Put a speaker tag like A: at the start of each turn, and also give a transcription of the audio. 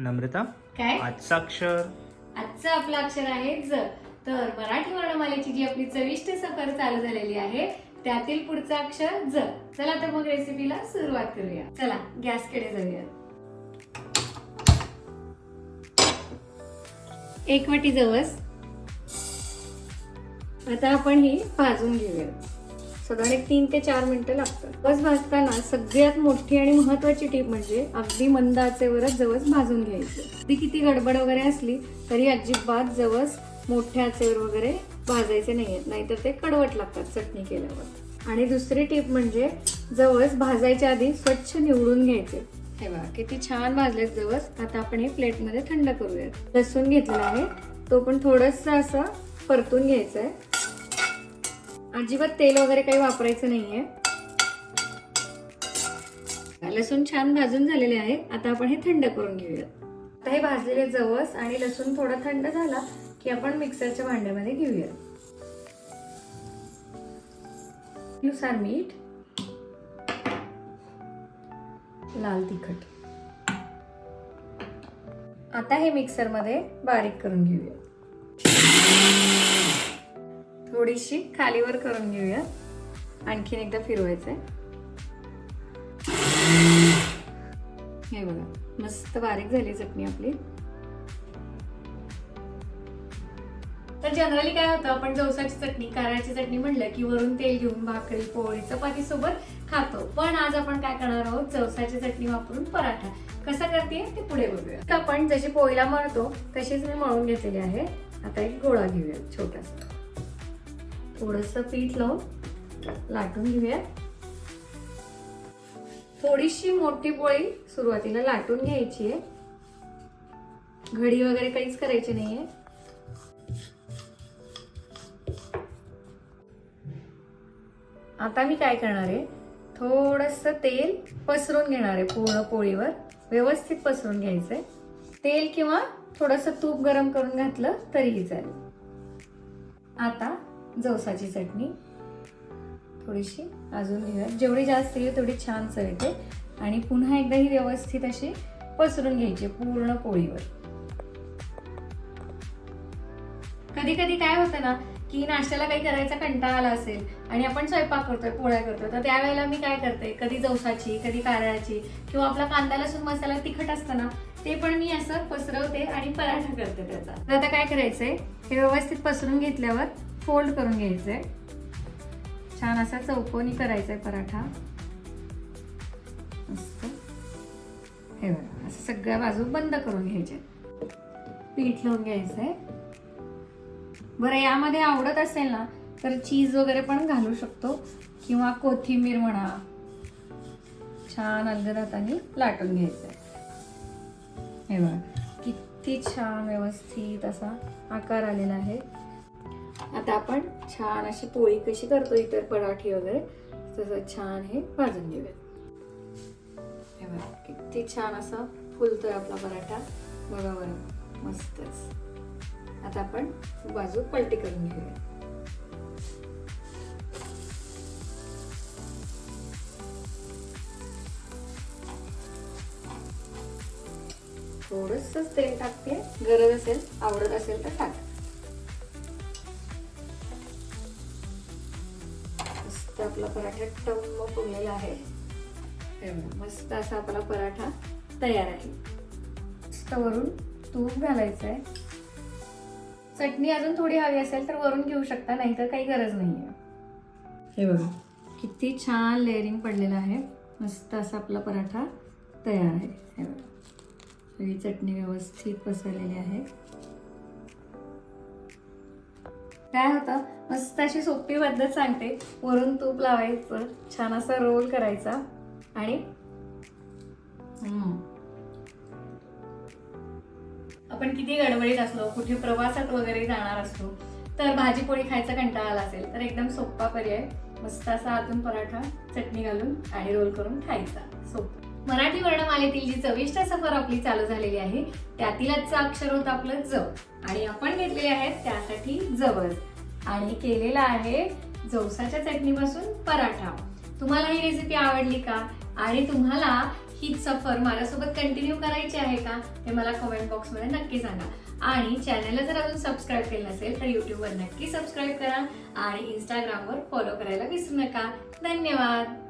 A: नम्रता
B: काय?
A: आजचा अक्षर.
B: आजचं आपलं अक्षर आहे ज. तर मराठी वर्णमालेची जी आपली चविष्ट सफर चालू झालेली आहे त्यातील पुढचं अक्षर ज. चला तर मग रेसिपीला सुरुवात करूया. चला गॅसकडे जाऊया. एक वाटी जवस. आता आपण ही भाजून घेऊया. साधारण एक तीन ते चार मिनिटं लागतात. जवस भाजताना सगळ्यात मोठी आणि महत्वाची टीप म्हणजे अगदी मंद आचेवरच जवस भाजून घ्यायचं. ती किती गडबड वगैरे असली तरी अजिबात जवस मोठ्या आचेवर वगैरे भाजायचे नाही आहेत नाहीतर ते कडवट लागतात चटणी केल्यावर. आणि दुसरी टीप म्हणजे जवस भाजायच्या आधी स्वच्छ निवडून घ्यायचे. हे बघा किती छान भाजलेत जवस. आता आपण हे प्लेटमध्ये थंड करूयात. लसूण घेतलेला आहे. तो पण थोडस असं परतून घ्यायचं आहे अजिबात तेल वगैरे काही वापरायचं नाहीये. लसूण छान भाजून झालेले आहे. आता आपण हे थंड करून घेऊया. आता हे भाजलेले जवस आणि लसूण थोडा थंड झाला की आपण मिक्सरच्या भांड्यामध्ये घेऊया. नुसार मीठ. लाल तिखट. आता हे मिक्सरमध्ये बारीक करून घेऊया. थोडीशी खालीवर करून घेऊया. आणखीन एकदा फिरवायचंय. हे बघा मस्त बारीक झाली चटणी आपली. तर जनरली काय होतं आपण जवसाची चटणी कारळ्याची चटणी म्हणलं की वरून तेल घेऊन भाकरी पोळी चपाती सोबत खातो. पण आज आपण काय करणार आहोत जवसाची चटणी वापरून पराठा. कसा करते ते पुढे बघूया. आपण जशी पोळीला मळतो तशीच मी मळून घेतलेली आहे. आता एक गोळा घेऊया छोटासा. थोडस पीठ लावून लाटून घेऊया. थोडीशी मोठी पोळी सुरुवातीला लाटून घ्यायची आहे. घडी वगैरे काहीच करायची नाहीये. आता मी काय करणार आहे? थोडस तेल पसरून घेणार आहे पूर्ण पोळीवर. व्यवस्थित पसरून घ्यायचंय. तेल किंवा थोडस तूप गरम करून घातलं तरीही चालेल. आता जवसाची चटणी. थोडीशी अजून जेवढी जास्त येईल तेवढी छान चव येते आणि पुन्हा एकदा ही व्यवस्थित अशी पसरून घ्यायची पूर्ण पोळीवर. कधी कधी काय होतं ना की नाश्त्याला काही करायचा कंटाळा आला असेल आणि आपण स्वयंपाक करतोय पोळ्या करतोय तर त्यावेळेला मी काय करते कधी जवसाची कधी कारळाची किंवा आपला कांदा लसूण मसाला तिखट असतं ना ते पण मी असं पसरवते आणि पराठा करते त्याचा. तर आता काय करायचंय हे व्यवस्थित पसरून घेतल्यावर फोल्ड करून घ्यायचंय. छान असा चौकोनी करायचा आहे पराठा. मस्त. हे बघा असं सगळ्या बाजू बंद करून घ्यायचे. पीठ लावून घ्यायचंय. बरं यामध्ये आवडत असेल ना तर चीज वगैरे पण घालू शकतो. किंवा कोथिंबीर म्हणा. छान अलगद हाताने लाटून घ्यायचंय. हे बघा किती छान व्यवस्थित असा आकार आलेला आहे. आता आपण छान अशी पोळी कशी करतो इतर पराठी वगैरे तसं छान हे भाजून घेऊयात. हे बघा किती छान असा फुलतोय आपला पराठा. बघा बरं मस्तच. आता आपण बाजू पलटी करून घेऊया थोडस तेल टाकते. गरज असेल आवडत असेल तर टाक. आपला पराठा टम्म फुगलेला आहे. हे बघा, मस्त असा आपला पराठा तयार आहे. मस्त वरून तूप घालायचं आहे चटणी अजून थोडी हवी असेल तर वरून घेऊ शकता नाहीतर काही गरज नाहीये. हे बघा. किती छान लेअरिंग पडलेलं आहे. मस्त असा आपला पराठा तयार आहे. हे बघा. सगळी चटणी व्यवस्थित पसरलेली आहे. काय होतं? मस्त अशी सोपी पद्धत सांगते. वरून तूप लावायचं छान असा रोल करायचा आणि आपण किती गडबडीत असलो कुठे प्रवासात वगैरे जाणार असलो तर भाजी पोळी खायचा कंटाळा आला असेल तर एकदम सोपा पर्याय. मस्त असा आतून पराठा चटणी घालून आणि रोल करून खायचा. सोपा. मराठी वर्णमालेतील जी चविष्ट सफर आपली चालू झालेली आहे त्यातील आजचं अक्षर होतं आपलं ज. आणि आपण घेतलेले आहेत त्यासाठी जवळ आणि केलेला आहे जवसाच्या चटणीपासून पराठा. तुम्हाला ही रेसिपी आवडली का? आणि तुम्हाला ही सफर माझ्यासोबत कंटिन्यू करायची आहे का? ते मला कमेंट बॉक्समध्ये नक्की सांगा. आणि चॅनलला जर अजून सबस्क्राईब केलं नसेल तर यूट्यूबवर नक्की सबस्क्राईब करा. आणि इंस्टाग्रामवर फॉलो करायला विसरू नका. धन्यवाद!